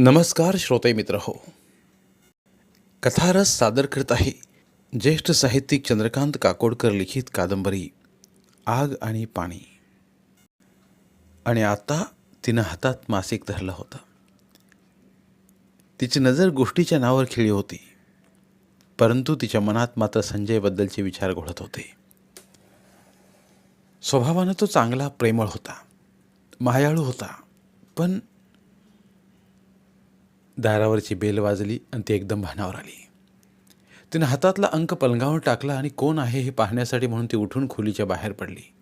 नमस्कार श्रोते मित्र हो. कथारस सादर करत आहे ज्येष्ठ साहित्यिक चंद्रकांत काकोडकर लिखित कादंबरी आग आणि पाणी. आणि आता तिनं हातात मासिक धरलं होतं. तिची नजर गोष्टीच्या नावावर खिळी होती परंतु तिच्या मनात मात्र संजयबद्दलचे विचार घोळत होते. स्वभावानं तो चांगला प्रेमळ होता मायाळू होता पण दारावरची बेल वाजली आणि ती एकदम भानावर आली. तिनं हातातला अंक पलंगावर टाकला आणि कोण आहे हे पाहण्यासाठी म्हणून ती उठून खोलीच्या बाहेर पडली.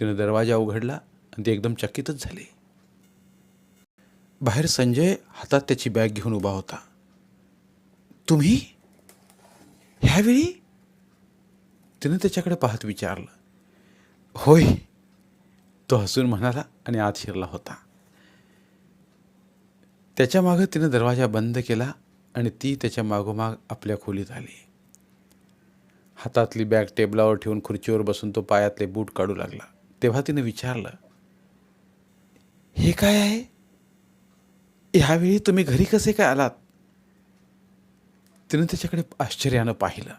तिनं दरवाजा उघडला आणि ती एकदम चकितच झाली. बाहेर संजय हातात त्याची बॅग घेऊन उभा होता. तुम्ही? ह्यावेळी? तिनं त्याच्याकडे पाहत विचारलं. होय. तो हसून म्हणाला आणि आत शिरला होता. त्याच्या मागं दरवाजा बंद केला आणि ती त्याच्या मागोमाग आपल्या खोलीत आली. हातातली बॅग टेबलावर ठेवून खुर्चीवर बसून तो पायातले बूट काढू लागला. तेव्हा तिनं विचारलं हे काय आहे? ह्यावेळी तुम्ही घरी कसे काय आलात? तिनं त्याच्याकडे आश्चर्यानं पाहिलं.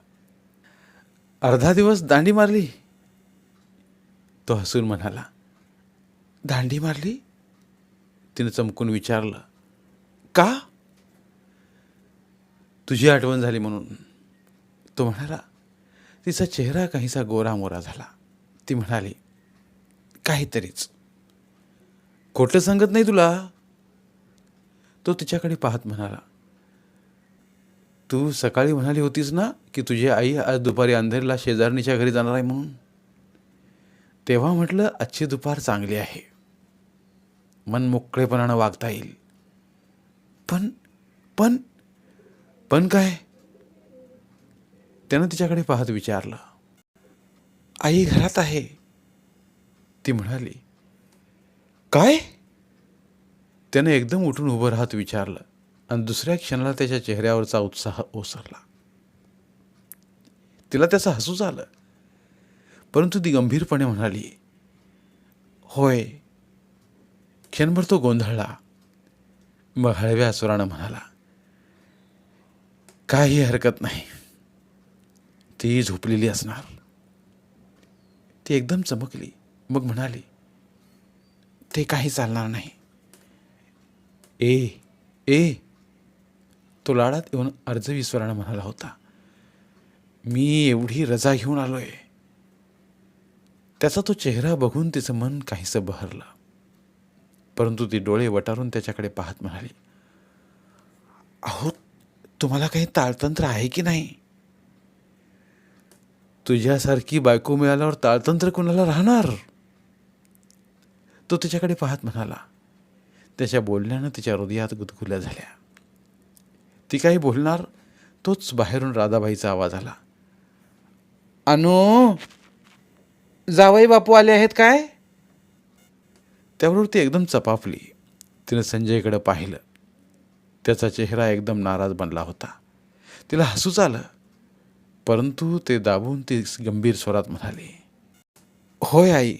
अर्धा दिवस दांडी मारली. तो हसून म्हणाला दांडी मारली? तिनं चमकून विचारलं का? तुझी आठवण झाली म्हणून. तो म्हणाला तिचा चेहरा काहीसा गोरामोरा झाला. ती म्हणाली काहीतरीच. खोटं सांगत नाही तुला? तो तिच्याकडे पाहत म्हणाला तू सकाळी म्हणाली होतीस ना की तुझी आई आज दुपारी अंधेरीला शेजारणीच्या घरी जाणार आहे म्हणून? तेव्हा म्हटलं आजची दुपार चांगली आहे. मन मोकळेपणानं वागता येईल. पण पण पण काय? त्यानं तिच्याकडे पाहत विचारलं. आई घरात आहे. ती म्हणाली काय? त्यानं एकदम उठून उभं राहत विचारलं आणि दुसऱ्या क्षणाला त्याच्या चेहऱ्यावरचा उत्साह ओसरला. तिला त्याचं हसूच आलं परंतु ती गंभीरपणे म्हणाली होय. क्षणभर तो गोंधळला. मग हळव्या सुरानं म्हणाला काही हरकत नाही. ती झोपलेली असणार. ती एकदम चमकली. मग म्हणाली ते काही चालणार नाही. ए ए. तो लाडात येऊन अर्धविस्वरानं म्हणाला होता मी एवढी रजा घेऊन आलोय. त्याचा तो चेहरा बघून तिचं मन काहीसं बहरलं. परंतु ती डोळे वटारून त्याच्याकडे पाहत म्हणाली अहो तुम्हाला काही ताळतंत्र आहे की नाही? तुझ्यासारखी बायको मिळाल्यावर ताळतंत्र कुणाला राहणार? तो तिच्याकडे पाहत म्हणाला. त्याच्या बोलण्यानं तिच्या हृदयात गुदगुल्या झाल्या. ती काही बोलणार? तोच बाहेरून राधाबाईचा आवाज आला. अनु जावई बापू आले आहेत काय? त्याबरोबर ती एकदम चपापली. तिनं संजयकडं पाहिलं. त्याचा चेहरा एकदम नाराज बनला होता. तिला हसूच आलं. परंतु ते दाबून ती गंभीर स्वरात म्हणाली होय आई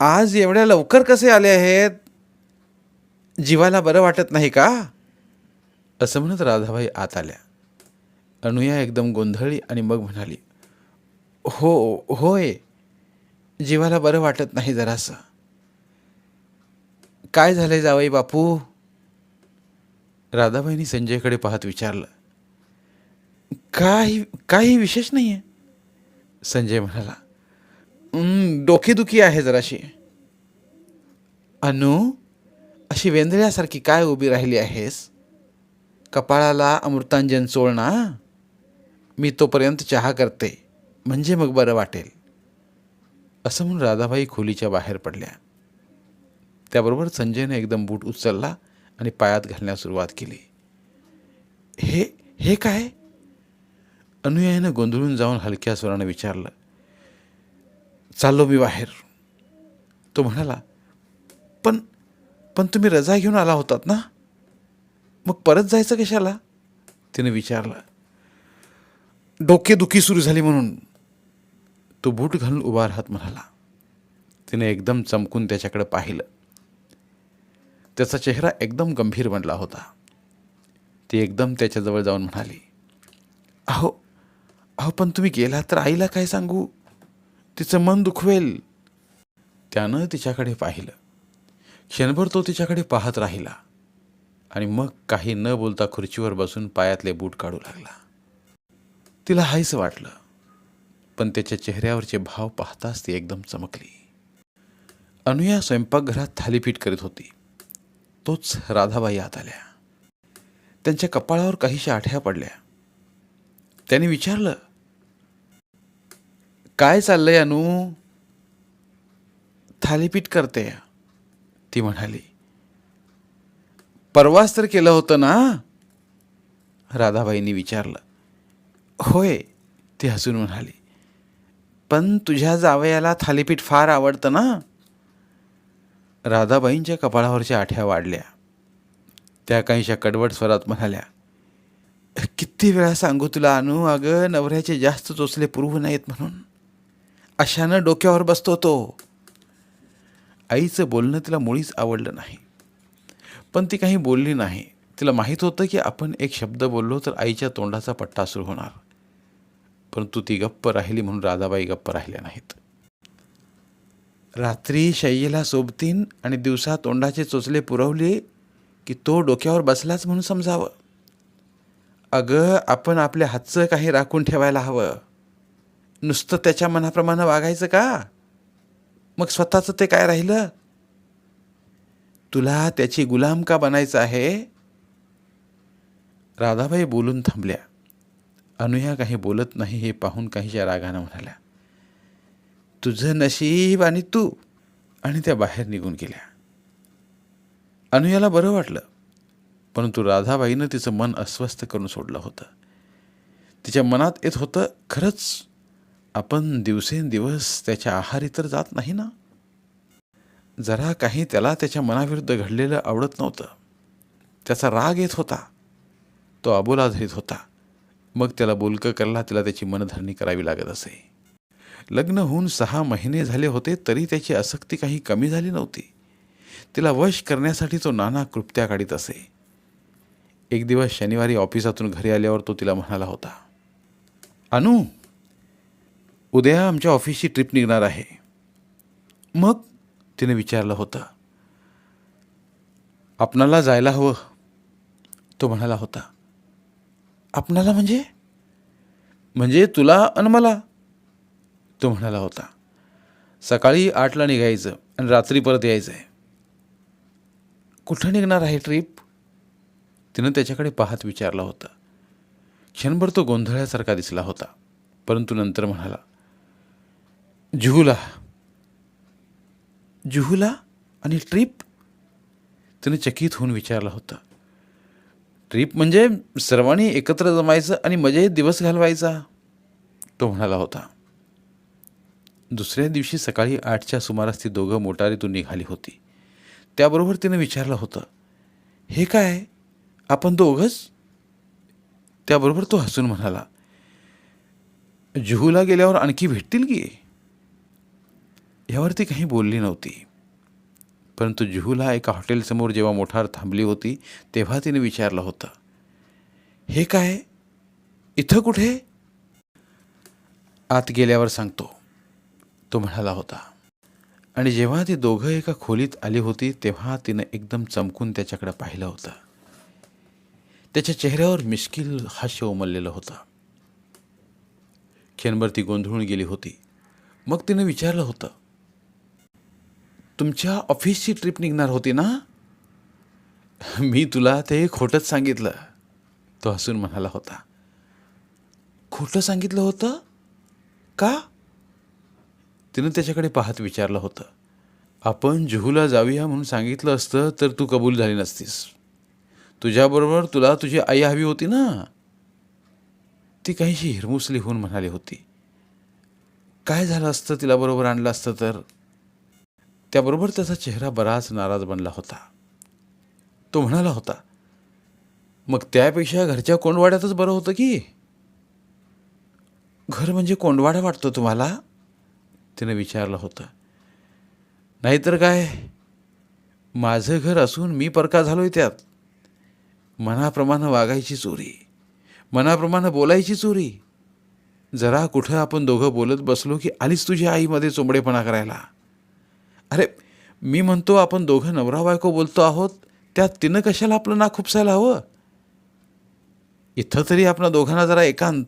आज एवढ्या लवकर कसे आले आहेत? जीवाला बरं वाटत नाही का? असं म्हणत राधाबाई आत आल्या. अनुया एकदम गोंधळली आणि मग म्हणाली हो होय जीवाला बरं वाटत नाही जरासं. काय झालंय जावई बापू? राधाबाईंनी संजयकडे पाहत विचारलं काही काही विशेष नाही आहे संजय म्हणाला डोकेदुखी आहे जराशी. अनु अशी वेंदळ्यासारखी काय उभी राहिली आहेस? कपाळाला अमृतांजन चोळ ना? मी तोपर्यंत चहा करते म्हणजे मग बरं वाटेल. असं म्हणून राधाबाई खोलीच्या बाहेर पडल्या. त्याबरोबर संजयने एकदम बूट उचलला आणि पायात घालण्यास सुरुवात केली. हे हे काय? अनुयायानं गोंधळून जाऊन हलक्या स्वरानं विचारलं. चाललो मी बाहेर. तो म्हणाला पण पण तुम्ही रजा घेऊन आला होतात ना? मग परत जायचं कशाला? तिने विचारलं. डोकेदुखी सुरू झाली म्हणून. तो बूट घालून उभा राहत म्हणाला. तिने एकदम चमकून त्याच्याकडे पाहिलं. त्याचा चेहरा एकदम गंभीर बनला होता. ती एकदम त्याच्याजवळ जाऊन म्हणाली अहो अहो पण तुम्ही गेला तर आईला काय सांगू? तिचं मन दुखवेल. त्यानं तिच्याकडे पाहिलं. क्षणभर तो तिच्याकडे पाहत राहिला आणि मग काही न बोलता खुर्चीवर बसून पायातले बूट काढू लागला. तिला हायसं वाटलं पण त्याच्या चेहऱ्यावरचे भाव पाहताच ती एकदम चमकली. अनुया स्वयंपाकघरात थालीपीठ करीत होती. तोच राधाबाई आत आल्या. त्यांच्या कपाळावर काहीशा आठ्या पडल्या. त्याने विचारलं काय चाललंय अनु? थालीपीठ करते. ती म्हणाली परवास तर केलं होतं ना? राधाबाईंनी विचारलं होय ती हसून म्हणाली पण तुझ्या जावयाला थालीपीठ फार आवडतं ना? राधाबाईंच्या कपाळावरच्या आठ्या वाढल्या. त्या काहीशा कडवट स्वरात म्हणाल्या किती वेळा सांगू तुला अनु अगं नवऱ्याचे जास्त चोचले पुरवू नाहीत म्हणून. अशानं डोक्यावर बसतो तो. आईचं बोलणं तिला मुळीच आवडलं नाही. पण ती काही बोलली नाही. तिला माहीत होतं की आपण एक शब्द बोललो तर आईच्या तोंडाचा पट्टा सुरू होणार. परंतु ती गप्प राहिली म्हणून राधाबाई गप्प राहिल्या नाहीत. रात्री शय्येला सोबतीन आणि दिवसा तोंडाचे चोचले पुरवले की तो डोक्यावर बसलाच म्हणून समजावं. अगं आपण आपल्या हातचं काही राखून ठेवायला हवं. नुसतं त्याच्या मनाप्रमाणे वागायचं का? मग स्वतःचं ते काय राहिलं? तुला त्याची गुलाम का बनायचं आहे? राधाबाई बोलून थांबल्या. अनुया काही बोलत नाही हे पाहून काहीच्या रागानं म्हणाल्या. तुझं नशीब आणि तू आणि त्या बाहेर निघून गेल्या. अनुयाला बरं वाटलं परंतु राधाबाईनं तिचं मन अस्वस्थ करून सोडलं होतं. तिच्या मनात येत होतं खरंच आपण दिवसेंदिवस त्याच्या आहारी तर जात नाही ना? जरा काही त्याला त्याच्या मनाविरुद्ध घडलेलं आवडत नव्हतं. त्याचा राग येत होता. तो अबोला धरीत होता. मग त्याला बोलकं करायला तिला त्याची मनधरणी करावी लागत असे. लग्न होऊन सहा महिने झाले होते तरी त्याची आसक्ती काही कमी झाली नव्हती. तिला वश करण्यासाठी तो नाना कृप्त्या काढीत असे. एक दिवस शनिवारी ऑफिसातून घरी आल्यावर तो तिला म्हणाला होता अनु उद्या आमच्या ऑफिसची ट्रिप निघणार आहे. मग तिने विचारलं होतं आपणाला जायला हवं. तो म्हणाला होता आपणाला म्हणजे? म्हणजे तुला अन मला. तो म्हणाला होता सकाळी आठला निघायचं आणि रात्री परत यायचं आहे कुठं निघणार आहे ट्रिप? तिनं त्याच्याकडे पाहत विचारलं होतं. क्षणभर तो गोंधळ्यासारखा दिसला होता परंतु नंतर म्हणाला जुहूला. जुहूला? आणि ट्रिप? तिने चकित होऊन विचारलं होतं. ट्रिप म्हणजे सर्वांनी एकत्र जमायचं आणि मजेत दिवस घालवायचा? तो म्हणाला होता. दुसऱ्या दिवशी सकाळी आठच्या सुमारास ती दोघं मोटारीतून निघाली होती. त्याबरोबर तिनं विचारलं होतं हे काय? आपण दोघंच? त्याबरोबर तो हसून म्हणाला जुहूला गेल्यावर आणखी भेटतील की? यावर ती काही बोलली नव्हती. परंतु जुहूला एका हॉटेलसमोर जेव्हा मोठार थांबली होती तेव्हा तिने विचारलं होतं हे काय? इथं कुठे? आत गेल्यावर सांगतो तो म्हणाला होता. आणि जेव्हा ती दोघं एका खोलीत आली होती तेव्हा तिनं एकदम चमकून त्याच्याकडे पाहिलं होतं. त्याच्या चेहऱ्यावर मिश्किल हास्य उमललेलं होतं. क्षणभर ती गोंधळून गेली होती. मग तिनं विचारलं होतं तुमच्या ऑफिसची ट्रिप निघणार होती ना? मी तुला ते खोटंच सांगितलं तो हसून म्हणाला होता. खोटं सांगितलं होतं? का? तिनं त्याच्याकडे पाहत विचारलं होतं. आपण जुहूला जाऊया म्हणून सांगितलं असतं तर तू कबूल झाली नसतीस. तुझ्याबरोबर तुला तुझी आई हवी होती ना? ती काहीशी हिरमुसली होऊन म्हणाली होती. काय झालं असतं? तिला बरोबर आणलं असतं तर? त्याबरोबर त्याचा चेहरा बराच नाराज बनला होता. तो म्हणाला होता मग त्यापेक्षा घरच्या कोंडवाड्यातच बरं होतं की? घर म्हणजे कोंडवाडा वाटतो तुम्हाला? तिने विचारलं होतं. नाहीतर काय? माझं घर असून मी परका झालोय त्यात. मनाप्रमाणे वागायची चोरी. मनाप्रमाणे बोलायची चोरी. जरा कुठं आपण दोघं बोलत बसलो की आलीच तुझ्या आईमध्ये चोंबडेपणा करायला. अरे मी म्हणतो आपण दोघं नवरा बायको बोलतो आहोत त्यात तिनं कशाला आपलं नाक खुपसायला हवं? इथं तरी आपल्या दोघांना जरा एकांत.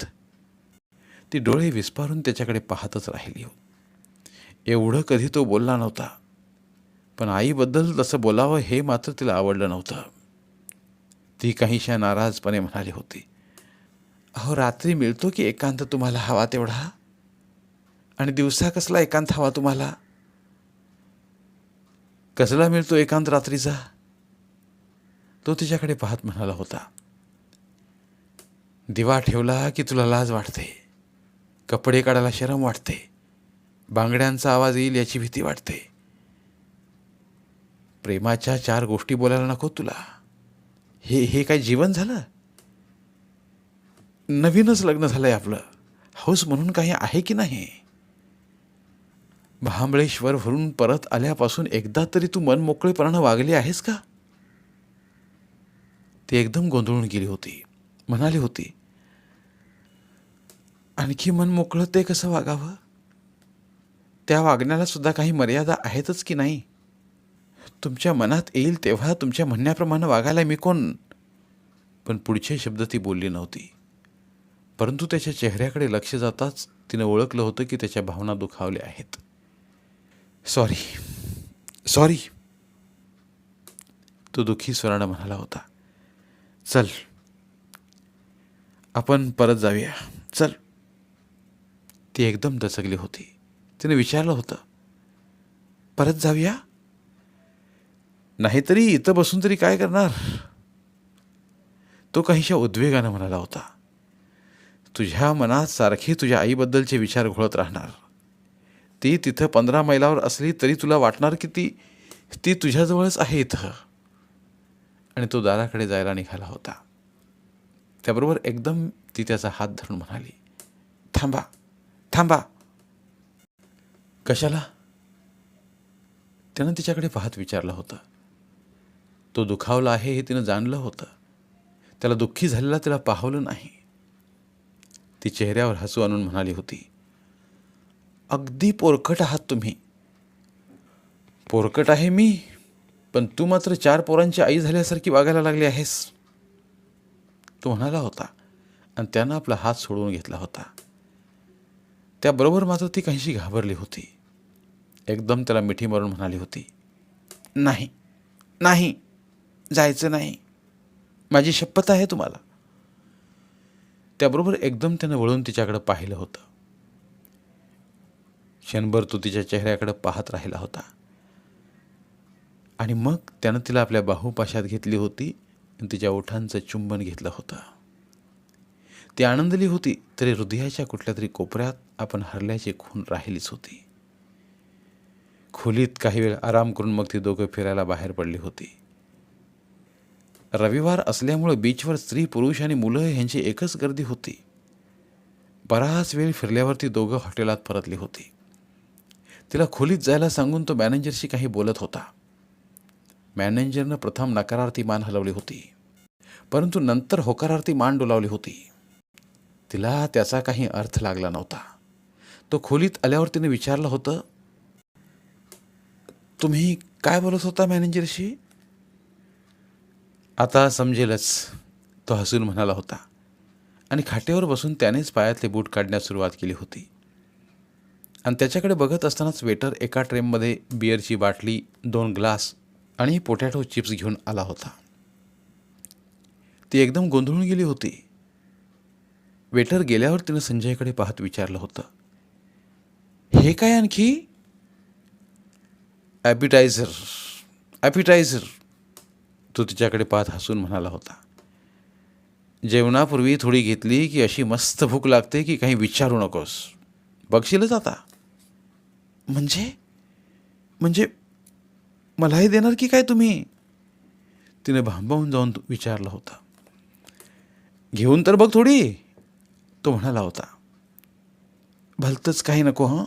ती डोळे विस्पारून त्याच्याकडे पाहतच राहिली एवढं कधी तो बोलला नव्हता. पण आईबद्दल तसं बोलावं हे मात्र तिला आवडलं नव्हतं. ती काहीशा नाराजपणे म्हणाली होती अहो रात्री मिळतो की एकांत तुम्हाला हवा तेवढा? आणि दिवसा कसला एकांत हवा तुम्हाला? कसला मिळतो एकांत रात्रीचा? तो तिच्याकडे पाहत म्हणाला होता दिवा ठेवला की तुला लाज वाटते. कपडे काढायला शरम वाटते. बांगड्यांचा आवाज येईल याची भीती वाटते. प्रेमाच्या चार गोष्टी बोलायला नको तुला. हे हे काय जीवन झालं? नवीनच लग्न झालंय आपलं. हौस म्हणून काही आहे की नाही? महाबळेश्वर भरून परत आल्यापासून एकदा तरी तू मन मोकळेपणानं वागली आहेस का? ती एकदम गोंधळून गेली होती. म्हणाली होती आणखी मन मोकळं ते कसं वागावं? त्या वागण्यालासुद्धा काही मर्यादा आहेतच की नाही? तुमच्या मनात येईल तेव्हा तुमच्या म्हणण्याप्रमाणे वागायला मी कोण? पण पुढचे शब्द ती बोलली नव्हती. परंतु त्याच्या चेहऱ्याकडे लक्ष जाताच तिनं ओळखलं होतं की त्याच्या भावना दुखावल्या आहेत. सॉरी सॉरी तो दुःखी स्वरानं म्हणाला होता. चल. आपण परत जाऊया. चल. ती एकदम दचकली होती. तिने विचारलं होतं परत जाऊया? नाहीतरी इथं बसून तरी काय करणार? तो काहीशा उद्वेगानं म्हणाला होता तुझ्या मनात सारखी तुझ्या आईबद्दलचे विचार घोळत राहणार. ती तिथं पंधरा मैलावर असली तरी तुला वाटणार की ती ती तुझ्याजवळच आहे इथं. आणि तो दाराकडे जायला निघाला होता. त्याबरोबर एकदम ती त्याचा हात धरून म्हणाली थांबा थांबा कशाला? त्यानं तिच्याकडे पाहत विचारलं होतं. तो दुखावला आहे हे तिनं जाणलं होतं. त्याला दुःखी झालेला तिला पाहवलं नाही. ती चेहऱ्यावर हसू आणून म्हणाली होती अगदी पोरकट आहात तुम्ही. पोरकट आहे मी पण तू मात्र चार पोरांची आई झाल्यासारखी वागायला लागली आहेस. तो म्हणाला होता आणि त्यानं आपला हात सोडवून घेतला होता. त्याबरोबर मात्र ती काहीशी घाबरली होती. एकदम त्याला मिठी मारून म्हणाली होती नाही नाही जायचं नाही. माझी शपथ आहे तुम्हाला. त्याबरोबर एकदम त्यानं वळून तिच्याकडे पाहिलं होतं. क्षणभर तो तिच्या चेहऱ्याकडे पाहत राहिला होता. आणि मग त्यानं तिला आपल्या बाहूपाशात घेतली होती आणि तिच्या ओठांचं चुंबन घेतलं होतं. ती आनंदली होती तरी हृदयाच्या कुठल्या तरी कोपऱ्यात आपण हरल्याची खून राहिलीच होती. खोलीत काही वेळ आराम करून मग ती दोघं फिरायला बाहेर पडली होती. रविवार असल्यामुळं बीचवर स्त्री पुरुष आणि मुलं ह्यांची एकच गर्दी होती. बराच वेळ फिरल्यावर ती दोघं हॉटेलात परतली होती. तिला खोलीत जायला सांगून तो मॅनेजरशी काही बोलत होता. मॅनेजरनं प्रथम नकारार्थी मान हलवली होती. परंतु नंतर होकारार्थी मान डोलावली होती. तिला त्याचा काही अर्थ लागला नव्हता. तो खोलीत आल्यावर तिने विचारलं होतं तुम्ही काय बोलत होता मॅनेजरशी? आता समजेलच तो हसून म्हणाला होता. आणि खाटेवर बसून त्यानेच पायातले बूट काढण्यास सुरुवात केली होती. आणि त्याच्याकडे बघत असतानाच वेटर एका ट्रेममध्ये बिअरची बाटली दोन ग्लास आणि पोटॅटो चिप्स घेऊन आला होता. ती एकदम गोंधळून गेली होती. वेटर गेल्यावर तिनं संजयकडे पाहत विचारलं होतं. हे काय आणखी? ॲपिटायझर ॲपिटायझर तो तिच्याकडे पाहत हसून म्हणाला होता. जेवणापूर्वी थोडी घेतली की अशी मस्त भूक लागते की काही विचारू नकोस. बघशीलच आता. म्हणजे? म्हणजे मलाही देणार की काय तुम्ही? तिने भांबावून जाऊन विचारलं होतं. घेऊन तर बघ थोडी तो म्हणाला होता. भलतंच काही नको हं?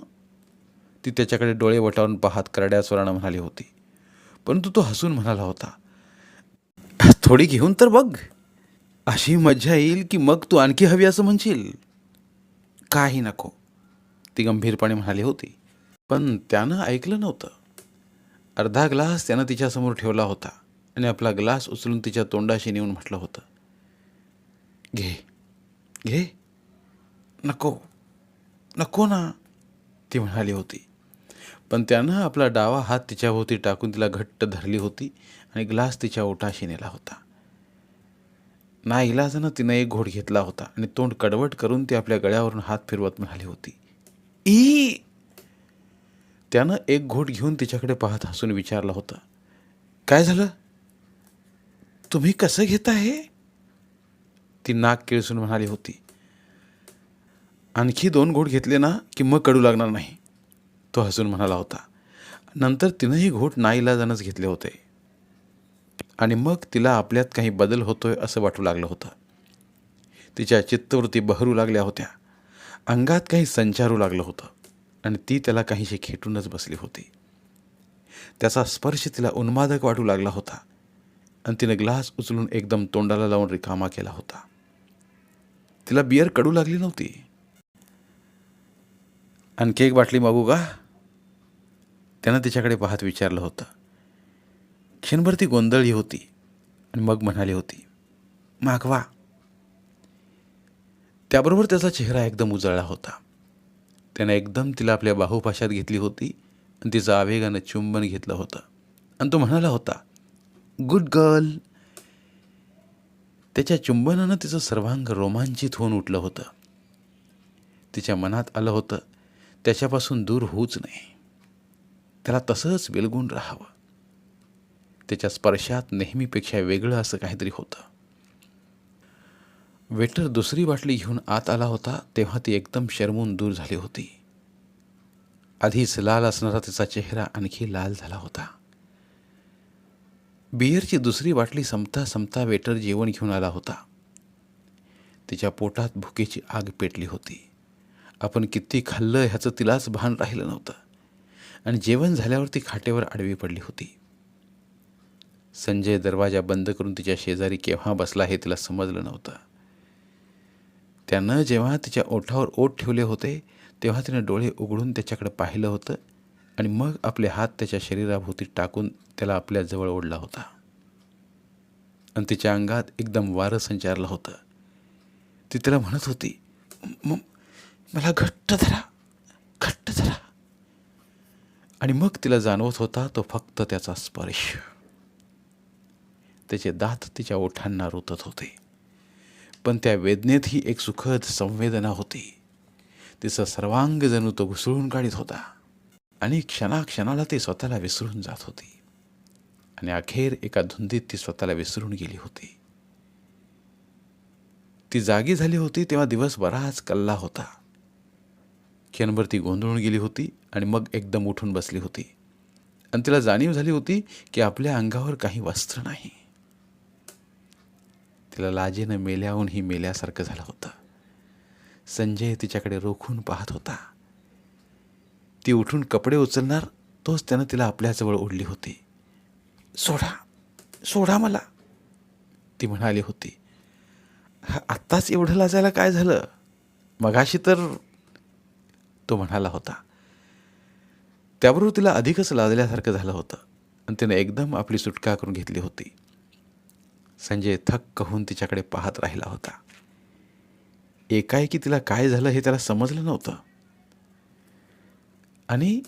ती त्याच्याकडे डोळे वटावून पाहत करड्या स्वरानं म्हणाली होती. परंतु तो हसून म्हणाला होता थोडी घेऊन तर बघ. अशी मज्जा येईल की मग तू आणखी हवी असं म्हणशील. काही नको ती गंभीरपणे म्हणाली होती. पण त्यानं ऐकलं नव्हतं. अर्धा ग्लास त्यानं तिच्यासमोर ठेवला होता आणि आपला ग्लास उचलून तिच्या तोंडाशी नेऊन म्हटलं होतं. घे घे. नको नको ना ती म्हणाली होती. पण त्यानं आपला डावा हात तिच्याभोवती टाकून तिला घट्ट धरली होती आणि ग्लास तिच्या ओठाशी नेला होता. ना इलाजानं तिनं एक घोट घेतला होता आणि तोंड कडवट करून ती आपल्या गळ्यावरून हात फिरवत म्हणाली होती. ई! त्यानं एक घोट घेऊन तिच्याकडे पाहत हसून विचारलं होतं. काय झालं? तुम्ही कसं घेता हे ती नाक किळसून म्हणाली होती. आणखी दोन घोट घेतले ना की मग कडू लागणार नाही. तो हसून म्हणाला होता. नंतर तिनंही घोट नाईलाजानंच घेतले होते. आणि मग तिला आपल्यात काही बदल होतोय असं वाटू लागलं होतं. तिच्या चित्तवृत्ती बहरू लागल्या होत्या. अंगात काही संचारू लागलं होतं. आणि ती त्याला काहीशी खेटूनच बसली होती. त्याचा स्पर्श तिला उन्मादक वाटू लागला होता. आणि तिनं ग्लास उचलून एकदम तोंडाला लावून रिकामा केला होता. तिला बियर कडू लागली नव्हती. आणखी एक बाटली मागू का? त्यानं तिच्याकडे पाहत विचारलं होतं. क्षणभर ती गोंधळली होती आणि मग म्हणाली होती मागवा. त्याबरोबर त्याचा चेहरा एकदम उजळला होता. त्यानं एकदम तिला आपल्या बाहुपाशात घेतली होती आणि तिचं आवेगानं चुंबन घेतलं होतं. आणि तो म्हणाला होता गुड गर्ल. त्याच्या चुंबनानं तिचं सर्वांग रोमांचित होऊन उठलं होतं. तिच्या मनात आलं होतं त्याच्यापासून दूर होऊच नाही त्याला तसंच विलगून राहावं. त्याच्या स्पर्शात नेहमीपेक्षा वेगळं असं काहीतरी होतं. वेटर दुसरी बाटली घेऊन आत आला होता तेव्हा ती एकदम शरमून दूर झाली होती. आधीच लाल असणारा तिचा चेहरा आणखी लाल झाला होता. बियरची दुसरी बाटली संपता संपता वेटर जेवण घेऊन आला होता. तिच्या पोटात भुकेची आग पेटली होती. आपण किती खाल्लं ह्याचं तिलाच भान राहिलं नव्हतं. आणि जेवण झाल्यावर ती खाटेवर आडवी पडली होती. संजय दरवाजा बंद करून तिच्या शेजारी केव्हा बसला हे तिला समजलं नव्हतं. त्यानं जेव्हा तिच्या ओठावर ओठ ठेवले होते तेव्हा तिनं डोळे उघडून त्याच्याकडे पाहिलं होतं आणि मग आपले हात त्याच्या शरीराभोवती टाकून त्याला आपल्याजवळ ओढला होता. आणि तिच्या अंगात एकदम वारं संचारलं होतं. ती त्याला म्हणत होती मला घट्ट धरा घट्ट धरा. आणि मग तिला जाणवत होता तो फक्त त्याचा स्पर्श. त्याचे दात तिच्या ओठांना रुतत होते. पण त्या वेदनेत ही एक सुखद संवेदना होती. तिचं सर्वांग जणू तो घुसळून काढीत होता. आणि क्षणाक्षणाला ती स्वतःला विसरून जात होती. आणि अखेर एका धुंदीत ती स्वतःला विसरून गेली होती. ती जागी झाली होती तेव्हा दिवस बराच कल्ला होता. क्षणभर ती गोंधळून गेली होती आणि मग एकदम उठून बसली होती. आणि तिला जाणीव झाली होती की आपल्या अंगावर काही वस्त्र नाही. तिला लाजेनं मेल्याहून ही मेल्यासारखं झालं होतं. संजय तिच्याकडे रोखून पाहत होता. ती उठून कपडे उचलणार तोच त्यानं तिला आपल्याजवळ ओढली होती. सोडा सोडा मला ती म्हणाली होती. "हा, आत्ताच एवढं लाजायला काय झालं? मगाशी तर तो म्हणाला होता. त्याबरोबर तिला अधिकच लादल्यासारखं झालं होतं. आणि तिने एकदम आपली सुटका करून घेतली होती. संजय थक्क होऊन तिच्याकडे पाहत राहिला होता. एकाएकी तिला काय झालं हे त्याला समजलं नव्हतं. आणि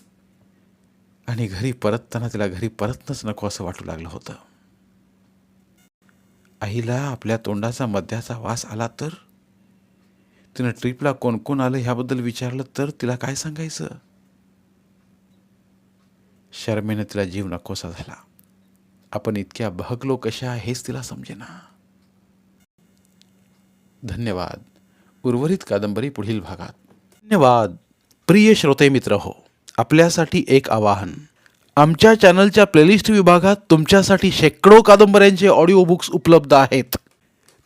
आणि घरी परतताना तिला घरी परतनंच नको असं वाटू लागलं होतं. आईला आपल्या तोंडाचा मद्याचा वास आला तर? तिनं ट्रिपला कोण कोण आलं ह्याबद्दल विचारलं तर तिला काय सांगायचं? शर्मेनं तिला जीव नकोसा झाला. आपण इतक्या बहकलो कशा हेच तिला समजेना. धन्यवाद. उर्वरित कादंबरी पुढील भागात. धन्यवाद. प्रिय श्रोते मित्र हो आपल्यासाठी एक आवाहन. आमच्या चॅनलच्या प्लेलिस्ट विभागात तुमच्यासाठी शेकडो कादंबऱ्यांचे ऑडिओ बुक्स उपलब्ध आहेत.